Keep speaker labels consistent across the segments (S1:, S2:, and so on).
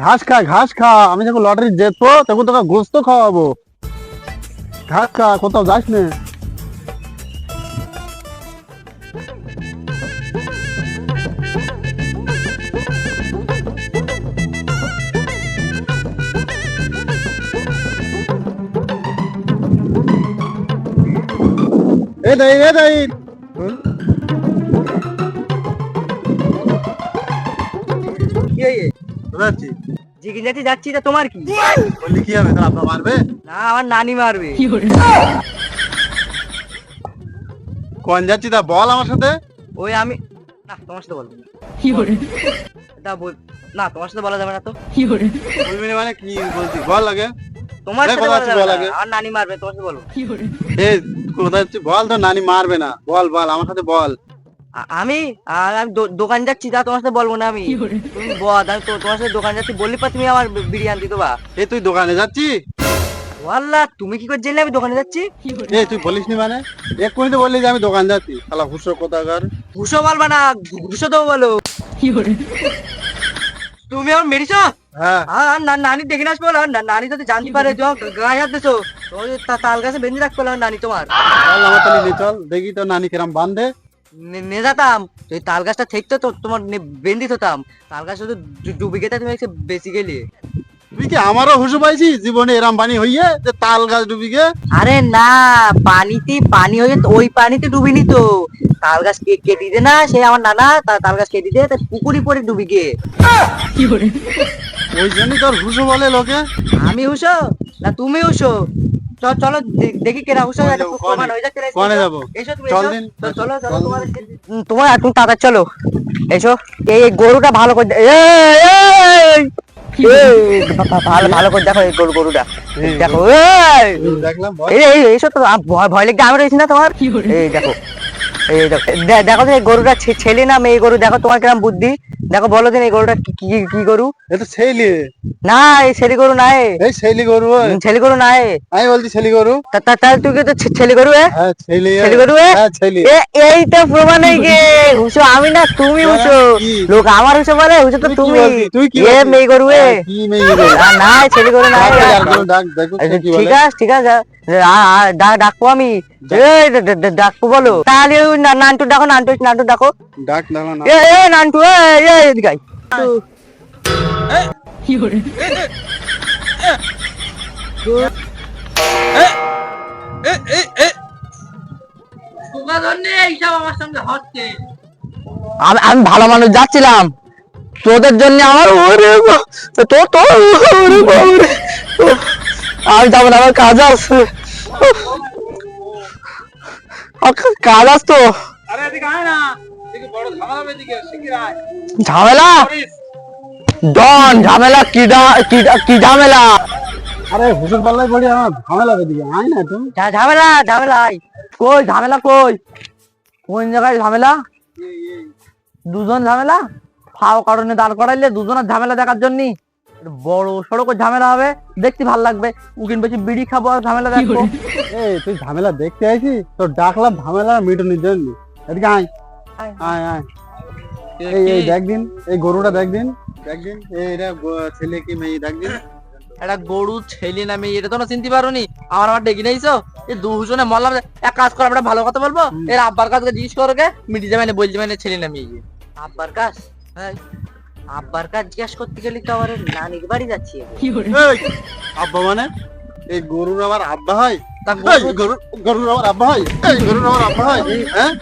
S1: ঘাস খা ঘাস খা, আমি যখন লটারি যেত তখন তোকে গোস্ত খাওয়াবো। ঘাস খা, কোথাও যাস না। এ দাই এ দাই
S2: কি হয়ে
S1: যাচ্ছি
S2: জিগিন যাচ্ছি যাচ্ছি তা তোমার কি?
S1: বললি কি হবে? তোর আব্বা মারবে?
S2: না আমার নানি মারবে।
S1: কোন যাচ্ছি তা বল আমার সাথে।
S2: ওই আমি না তোমার সাথে বলব না। বল না তোমার সাথে বলা যাবে না তো।
S1: বলবি মানে কি বলছি? বল আগে।
S2: তোমার সাথে বলা যাবে না।
S1: আগে।
S2: নানি মারবে তোমার সাথে বলব।
S1: এ কোথায় বল তো নানি মারবে না। বল বল আমার সাথে বল।
S2: আমি? আর আমি দোকান যাচ্ছি তা তোমার সাথে বলব না আমি। তুমি বল আমি তোমার সাথে দোকান যাচ্ছি বললি পা তুমি আমার বিরিয়ানি দিতে বা।
S1: এ তুই দোকানে যাচ্ছি?
S2: ওয়াল্লাহ তুমি কি করে জেনে আমি দোকানে যাচ্ছি?
S1: এ তুই বলিস নি মানে? এক্ষুনি তো বললি যে আমি দোকান যাচ্ছি। শালা হুসো কোথাকার।
S2: বলবা না দেবো বলো। তুমি আমার মেরিছো?
S1: হ্যাঁ।
S2: আর নানি দেখে আসব না নানি যদি জানতে পারে গায়ে হাত দিছো তাল গাছে বেঁধে রাখব না নানি তোমার।
S1: চল আমার তাহলে চল। দেখি তো নানি কিরম বান্ধে।
S2: নে- যেতাম তাল গাছটা থাকতো তো তোমার বেঁধে হতাম। তাল গাছ শুধু ডুবে গেতে তুমি এসে বেশি গেলি
S1: তুই কি আমারও হুসু পাইছি? জীবনে এরাম বানি হইয়ে যে তাল গাছ ডুবি গে
S2: আরে না পানিতে পানি হয়ে তো ওই পানিতে ডুবিনি তো। তাল গাছ কে- কেটে দে না সে আমার নানা তা- তাল গাছ কেটে দিয়ে তাই পুকুরি পরে ডুবি গিয়ে
S1: ওই জন্যই তোর হুসু বলে লোকে।
S2: আমি হুসো না তুমি হুসো চলো দেখি কেনা একটা প্রমাণ হয়ে যাচ্ছে এসো,
S1: যাব?
S2: এসো তুমি
S1: চল দিন।
S2: চলো চলো তোমার তোমার তুমি তাড়াতাড়ি চলো এসো। এই গরুটা ভালো করে এই, ভালো ভালো করে দেখো এই গরু গরুটা। দেখো এই
S1: এই। দেখলাম
S2: এই এই এসো তো ভয় লেগে আমি রয়েছি না তোমার? এই দেখো। এই দেখো তো এই গরুটা ছেলে না মেয়ে গরু? দেখো তোমার কিরম বুদ্ধি? দেখো বলো দিন এই গরুটা কি কি- কি গরু?
S1: তো
S2: না এই ছেলে গরু
S1: এই ছেলি গরু
S2: ছেলে গরু
S1: আমি বলছি ছেলি গরু।
S2: তাহলে তুই তো ছেলে গরু?
S1: হ্যাঁ ছেলি
S2: ছেলি গরু?
S1: হ্যাঁ ছেলি।
S2: এই তো প্রমাণ হয়ে গে হুসো আমি না তুমি হুসো লোক আমার হুসো বলে হুসো তো তুমি।
S1: তুই কি
S2: এ মেয়ে গরু এ।
S1: হ্যাঁ, কি মেয়ে গরু?
S2: না না ছেলে গরু
S1: কি
S2: ঠিক আছে ঠিক আছে। ডাকবো আমি। এই ডা- ডা- ডা- ডাকবো বলো। তাহলে ওই না- নান্টু ডাকো নান্টু নান্টু ডাকো।
S1: ডাক
S2: এ এ নান্টু এ এ এদিকে আয়। আমি আমি ভালো মানুষ যাচ্ছিলাম। তোদের জন্য আমার ওরে তো তো ওরে আমি যাব না আমার কাজ আছে। কাজ আছে তো।
S1: আরে এদিকে আয় না। এদিকে বড় ঝামেলা
S2: ডন ঝামেলা কি ঝামেলা?
S1: আরে হুসুর পাল্লাই পড়ি আমার ঝামেলা হবে এদিকে আয় না তুমি
S2: ঝামেলা ঝামেলা কই ঝামেলা কই? কোন জায়গায় ঝামেলা? দুজন ঝামেলা? ফাও কারণে দাঁড় করাইলে দুজনের ঝামেলা দেখার জন্য বড় সড়ক ঝামেলা হবে। দেখতে ভালো লাগবে। উকিন বেশি বিড়ি খাব আর ঝামেলা দেখব।
S1: এই তুই ঝামেলা দেখতে আইছিস? তো ডাকলাম ঝামেলা মিটনের জন্য এদিকে আয়।
S2: আয়।
S1: আয় এই এই দেখ দিন এই গরুটা দেখ দিন। দেখ দিন এই এটা ছেলে কি মেয়ে দেখ দিন।
S2: একটা গরু ছেলে না মেয়ে এটা তো না চিনতে পারো নি আমার আমার ডেকে নিয়েছো? এই দুজনে মরলাম এক কাজ করো আমরা ভালো কথা বলব। এর আব্বার কাছে জিজ্ঞেস করো গে মিটি যাবে না বলতে মানে ছেলে না মেয়ে। আব্বার কাজ হ্যাঁ। আব্বার কাজ জিজ্ঞেস করতে গেলে তো আমার নানির বাড়ি যাচ্ছি
S1: আব্বা মানে? এই গরুর আমার আব্বা হয়?
S2: তা
S1: গরুর আমার আব্বা হয়? এই গরুর আমার আব্বা হয়? হ্যাঁ।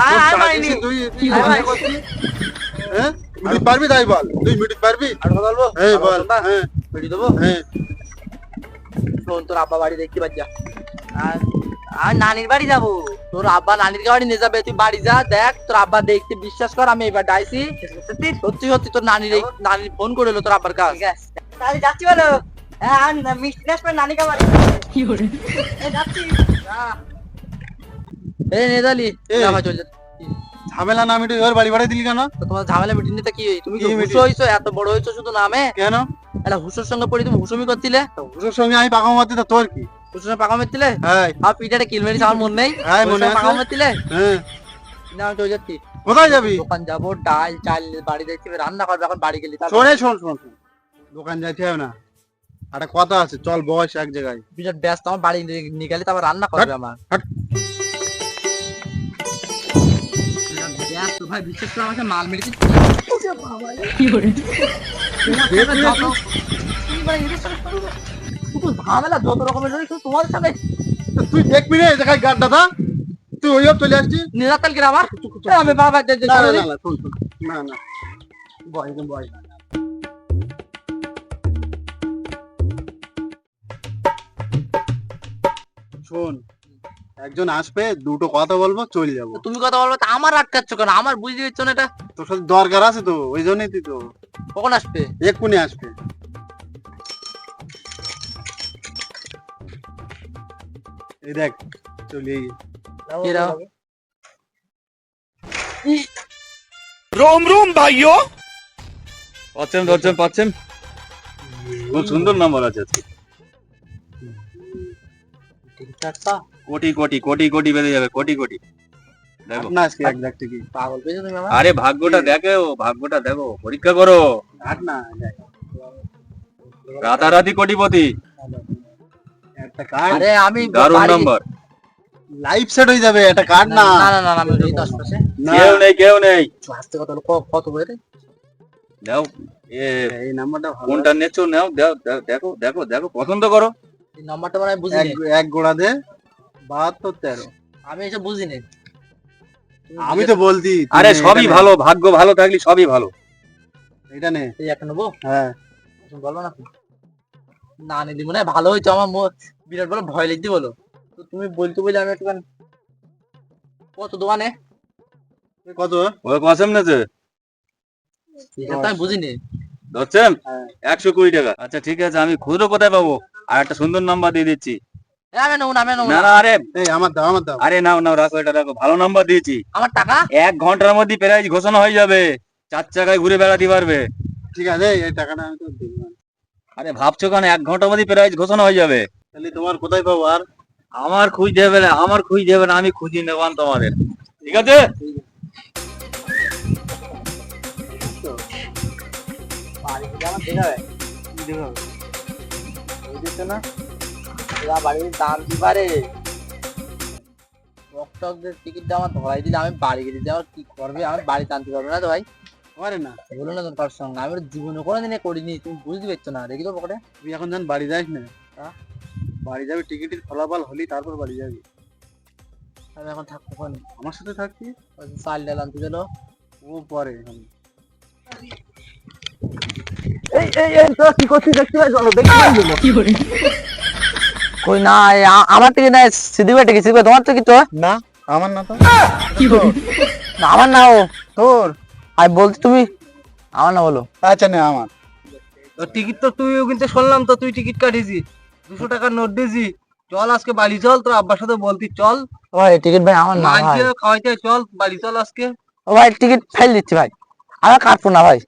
S2: আয়, মাইনি।
S1: তুই তুই? হ্যাঁ? মিটিং পারবি তাই বল। তুই মিটিং পারবি।
S2: আর বলব
S1: বল। হ্যাঁ
S2: দেবো?
S1: হ্যাঁ।
S2: শোন তোর আব্বা বাড়ি দেখতে পাচ্ছি আর আর নানির বাড়ি যাব। তোর আব্বা নানির বাড়ি নিয়ে যাবে তুই বাড়ি যা দেখ তোর আব্বা দেখতে বিশ্বাস কর আমি এবার ডাইছি সত্যি সত্যি তোর নানির নানির ফোন করে তোর আব্বার কাজ তাহলে যাচ্ছি বলো। হ্যাঁ মিষ্টি যাচ্ছি। নেদালি। আমার চল
S1: ঝামেলা না মিটে ওর বাড়ি বাড়ি দিলি কেন?
S2: তোমার ঝামেলা নিতে কি তুমি
S1: কি
S2: কি হুসো হইছো এত বড় হইছো শুধু নামে?
S1: কেন?
S2: হুসোর সঙ্গে পড়ি তুমি হুসুমি করছিলে?
S1: হুসুর সঙ্গে আমি পাকা মারতে তোর কি?
S2: হুসুরে পাকা মেরছিলে
S1: হ্যাঁ।
S2: আর পিঠাটা কিলমেরিস আমার মন নেই।
S1: হ্যাঁ, মনে আছে।
S2: পাকা মেরছিলে
S1: হ্যাঁ।
S2: না আমি চলে যাচ্ছি।
S1: কোথায় যাবি?
S2: দোকান যাব ডাল চাল বাড়ি দেখছি রান্না করবে এখন বাড়ি গেলি
S1: শোনে শোন শোন। দোকান যাইতে হবে না। একটা কথা আছে চল বয়স এক জায়গায়।
S3: বিরাট ব্যস্ত আমার বাড়ি নিয়ে- নিয়ে গেলে তো রান্না করবে আমার। ভাই বিশেষ করে আমাকে মাল মেরেছে ঝামেলা যত রকমের রয়েছে তোমার সাথে
S1: তুই দেখবি দাদা। তুই চলে আসছিস
S3: নিরাতাল আমার এ, আমি বাবা
S1: শোন, শোন। না না। বয় বয় শোন একজন আসবে দুটো কথা বলব চলে যাব।
S3: তুমি কথা বলব তা আমার আটকাচ্ছ কেন? আমার বুঝতে পারছ না এটা?
S1: তোর সাথে দরকার আছে তো ওই জন্যই তুই তো।
S3: কখন আসবে?
S1: এক্ষুনি আসবে। এই দেখ চলে
S4: রোম রোম ভাইও পাচ্ছেন পাচ্ছেন। খুব সুন্দর নাম্বার আছে আজকে। কোটি কোটি কোটি কোটি বেড়ে যাবে কোটি কোটি। দেখো।
S1: না
S4: আরে ভাগ্যটা দেখো ভাগ্যটা দেখো। পরীক্ষা করো। রাতারাতি কোটিপতি।
S3: আরে আমি
S4: দারুণ নাম্বার
S1: লাইফ সেট হয়ে যাবে একটা কার্ড
S3: না।
S1: না
S3: না না আমি আশপাশে
S1: না।
S4: কেউ নেই কেউ নেই।
S3: আসতে কত করে
S4: দাও এ
S1: এই নাম্বারটা ভালো।
S4: কোনটা নেছো? নাও দাও দেখো দেখো দেখো পছন্দ করো।
S3: এই নাম্বারটা মানে বুঝি
S1: এক এক গোড়া দে বাহাত্তর তেরো।
S3: আমি এসব বুঝি নি
S1: আমি তো বলছি
S4: আরে সবই ভালো ভাগ্য ভালো থাকলে সবই ভালো।
S1: এটা নে।
S3: এই একটা নেব?
S1: হ্যাঁ।
S3: বলো না। না নিলি মনে হয় ভালো হয়েছে আমার মো- বিরাট বড় ভয় লিখতে বলো। তো তুমি বলতে বলে আমি একটু কত দোকানে?
S1: কত?
S4: ওই কসম
S3: আমি বুঝিনি।
S4: ধরছেন?
S1: হ্যাঁ।
S4: একশো কুড়ি টাকা। আচ্ছা ঠিক আছে আমি খুচরো কোথায় পাবো? আর একটা সুন্দর নাম্বার দিয়ে দিচ্ছি।
S3: আমি নেব না আমি নেব
S4: না।
S3: না
S4: না আরে
S1: এই আমার দাও আমার দাও।
S4: আরে নাও নাও রাখো এটা রাখো। ভালো নাম্বার দিয়েছি।
S3: আমার টাকা?
S4: এক ঘণ্টার মধ্যে প্রাইজ ঘোষণা হয়ে যাবে। চার চাকায় ঘুরে বেড়াতে পারবে।
S1: ঠিক আছে এই টাকাটা আমি তো দেবো না।
S4: আরে ভাবছ কেন? এক ঘণ্টার মধ্যে প্রাইজ ঘোষণা হয়ে যাবে।
S1: তাহলে তোমার কোথায় পাবো আর?
S4: আমার খুঁজ হবে না আমার খুঁজতে হবে না আমি খুঁজি নেবান তোমাদের। ঠিক আছে?
S1: দেবো
S3: টিকিটটা আমার ধরাই দিলে আমি বাড়ি গেলে আমার কি করবে আমি বাড়ি টানতে পারব না তো ভাই।
S1: পারে না।
S3: বলো না সঙ্গে আমি জীবনে কোনোদিনে করিনি তুমি বুঝতে পারছ না দেখি তো পকেটে।
S1: তুই এখন যান বাড়ি যাস না? বাড়ি যাবি টিকিটের ফলাফল হলি তারপর বাড়ি যাবি।
S3: আমি এখন থাকব ওখানে
S1: আমার সাথে থাকবি?
S3: চাল ডাল আনতে গেলো
S1: ও পরে এখন।
S3: এই এই এই তোরা কি করছিস দেখতে পাই? চলো দেখতে পাই কই না এই আ- আমার টিকিট নাই সিদ্দিকের টিকিট সিদ্দিক তোমার টিকিট তো
S1: না আমার না তো।
S3: না আমার না ও।
S1: তোর?
S3: আমি বলছি তুমি আমার না বলো।
S1: আচ্ছা না আমার।
S5: টিকিট তো তুইও কিন্তু শুনলাম তো তুই টিকিট কাটিছি দুশো টাকার নোট দিয়েছি। চল আজকে বাড়ি চল তোর আব্বার সাথে বলতি চল।
S3: ও ভাই টিকিট ভাই আমার না ভাই।
S5: খাওয়াইতে চল বাড়ি চল আজকে।
S3: ও ভাই টিকিট ফেল দিচ্ছি ভাই। আমি কাটবো না ভাই।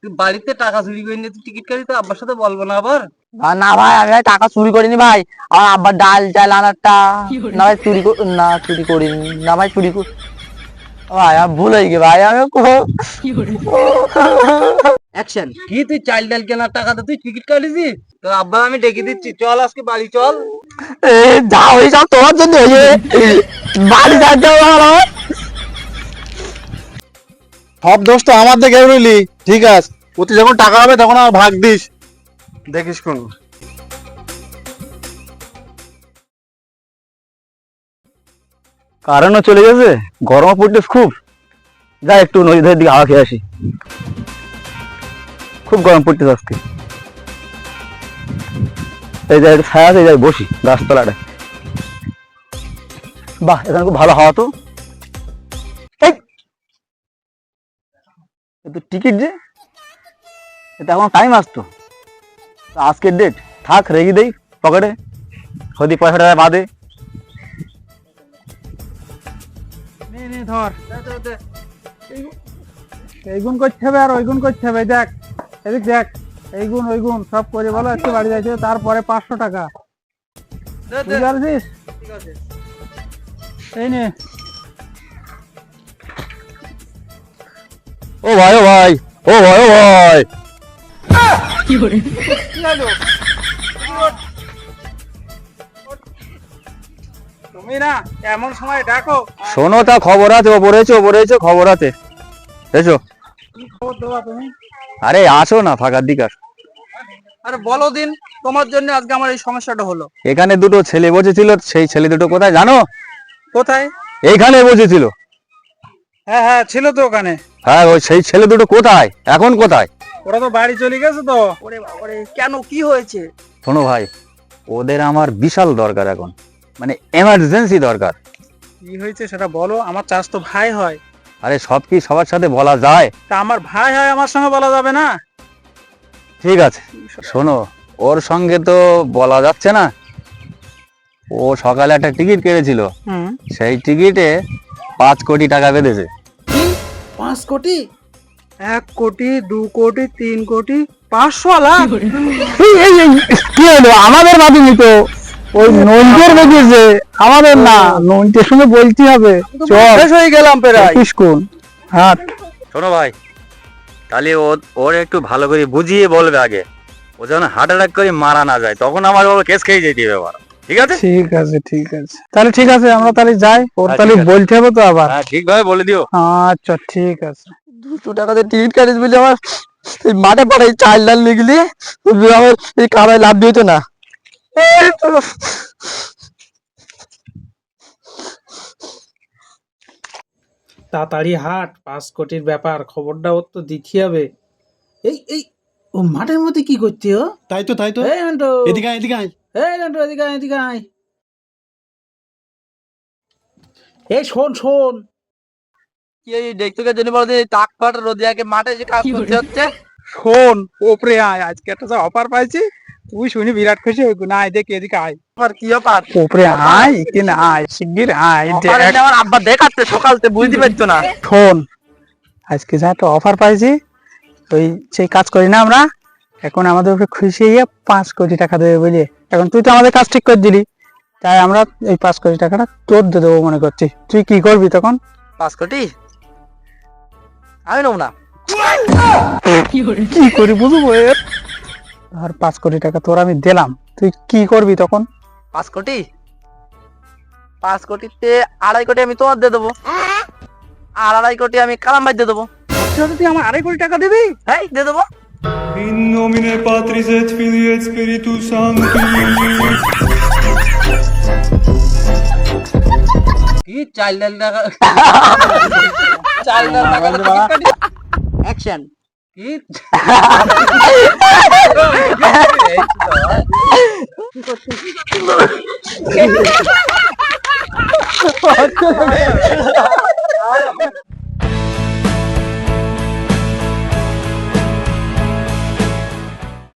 S5: তুই বাড়িতে টাকা চুরি করে নিয়ে টিকিট কাটি তো আব্বার সাথে বলব না আবার।
S3: আর না ভাই আমি ভাই টাকা চুরি করিনি ভাই। আমার আব্বার ডাল চাল আনারটা। না ভাই চুরি না চুরি করিনি। না ভাই চুরি কর ভাই আমি ভুল হয়ে গেছে ভাই আমি
S5: অ্যাকশন কি তুই চাল ডাল কেনার টাকাতে তুই টিকিট কাটিছি তোর আব্বা আমি ডেকে দিচ্ছি চল আজকে বাড়ি চল।
S3: যা হয়ে সব তোমার জন্য হয়ে বাড়ি আমার
S1: সব দোষ তো আমার দেখে রইলি ঠিক আছে। যখন টাকা হবে তখন আমার ভাগ দিস। দেখিস কোন।
S6: কারেন্টও চলে গেছে গরম পড়তেছে খুব। যা একটু নদী ধারের দিকে হাওয়া খেয়ে আসি। খুব গরম পড়তেছে আজকে। এই একটু ছায়া এই জায়গায় বসি গাছতলাটায় বাহ, এখানে খুব ভালো হাওয়া তো। তো টিকিট যে। এটা এখন টাইম আসতো। আজকের ডেট থাক, রেখে দেই পকেটে। যদি পয়সা টাকা বাদে।
S1: ধর। এই গুণ করতে হবে আর ওই গুণ করতে হবে, দেখ। এদিক দেখ এই গুণ ওই গুণ সব করে বলো একটু বাড়ি যাইছে তারপরে পাঁচশো টাকা। বুঝতে পারছিস? এই নে।
S6: ও ভাই ও ভাই ও ভাই ও ভাই।
S7: কি তুমি না এমন সময় ডাকো।
S4: শোনো তা খবর আছে ওপরে এসো ওপরে এসো খবর আছে। এসো।
S7: কি খবর দেবা তুমি?
S4: আরে আসো না ফাঁকার দিক আসো।
S3: আরে বলো দিন তোমার জন্য আজকে আমার এই সমস্যাটা হলো।
S4: এখানে দুটো ছেলে বসেছিল সেই ছেলে দুটো কোথায় জানো?
S7: কোথায়?
S4: এইখানে বসেছিল।
S7: হ্যাঁ হ্যাঁ ছিল তো ওখানে।
S4: হ্যাঁ ওই সেই ছেলে দুটো কোথায়? এখন কোথায়?
S7: ওরা তো বাড়ি চলে গেছে তো।
S3: ওরে বাবারে কেন কি হয়েছে?
S4: শোনো ভাই ওদের আমার বিশাল দরকার এখন। মানে এমার্জেন্সি দরকার।
S7: কি হয়েছে সেটা বলো আমার চাষ তো ভাই হয়।
S4: আরে সব কি সবার সাথে বলা যায়?
S7: তা আমার ভাই হয় আমার সঙ্গে বলা যাবে না?
S4: ঠিক আছে শোনো ওর সঙ্গে তো বলা যাচ্ছে না। ও সকালে একটা টিকিট কেটেছিল সেই টিকিটে পাঁচ কোটি টাকা বেঁধেছে।
S7: পাঁচ কোটি? এক কোটি দু কোটি তিন কোটি পাঁচশো লাখ
S4: কি হলো? আমাদের বাদিনি তো। ওই নন্টের বেঁধেছে। আমাদের না। নন্টের সঙ্গে বলতে হবে। চল
S7: শেষ হয়ে গেলাম প্রায়।
S4: স্কুল হাট। শোনো ভাই তাহলে ওর একটু ভালো করে বুঝিয়ে বলবে আগে। ও যেন হার্ট অ্যাটাক করে মারা না যায় তখন আমার বাবা কেস খেয়ে যেতে হবে আবার। ঠিক আছে?
S7: ঠিক আছে ঠিক আছে। তাহলে ঠিক আছে আমরা তাহলে যাই। ওর
S4: হ্যাঁ,
S7: তাহলে বলতে হবে তো আবার।
S4: হ্যাঁ ঠিকভাবে বলে দিও।
S7: আচ্ছা ঠিক আছে।
S3: দুশো টাকাতে টিকিট কাটিস বলে আমার এই মাঠে পড়ে চাল ডাল লিখলি আমার এই কামাই লাভ দিত না এই তো
S8: তাড়াতাড়ি হাট পাঁচ কোটির ব্যাপার খবরটা ওর তো দিতে হবে। এই এই ও মাঠের মধ্যে কি করছে ও?
S9: তাই তো তাই তো।
S8: এই নান্টু।
S9: এদিকে আয়, এদিকে আয়।
S8: এই নান্টু এদিকে আয়, এদিকে আয়। এই শোন শোন।
S3: কি এই দেখতে গেছে জন্য বলো টাক ফাট রোদিয়াকে মাঠে যে কাজ করতে হচ্ছে?
S7: শোন ওপরে আয় আজকে একটা যা অফার পাইছি। তুই শুনি বিরাট খুশি হইব না আয় দেখি এদিকে আয়।
S3: আর কি ব্যাপার?
S7: ওপরে আয় আয় শিগগির আয়।
S3: যে আমার আব্বা সকালতে বুঝতে পারছ না।
S7: আজকে যা একটা অফার পাইছি ওই সেই কাজ করি না আমরা। এখন আমাদের উপরে খুশি হয়ে পাঁচ কোটি টাকা দেবে বলে এখন তুই তো আমাদের কাজ ঠিক করে দিলি। তাই আমরা এই পাঁচ কোটি টাকাটা তোর দিয়ে দেবো মনে করছি। তুই কি করবি তখন?
S3: পাঁচ কোটি? আমি নেব না।
S7: কি করি বুঝব এর? আর পাঁচ কোটি টাকা তোর আমি দিলাম তুই কি করবি তখন
S3: পাঁচ কোটি পাঁচ কোটিতে আড়াই কোটি আমি তোমার দিয়ে দেবো আর আড়াই কোটি আমি কালাম ভাই দিয়ে দেবো
S7: তুই আমার আড়াই কোটি টাকা দিবি
S3: হ্যাঁ দিয়ে দেবো
S9: In nomine Patris et Filii et Spiritus Sancti.
S5: কি চাল ডাল টাকা
S3: চাল ডাল টাকা অ্যাকশন
S5: কি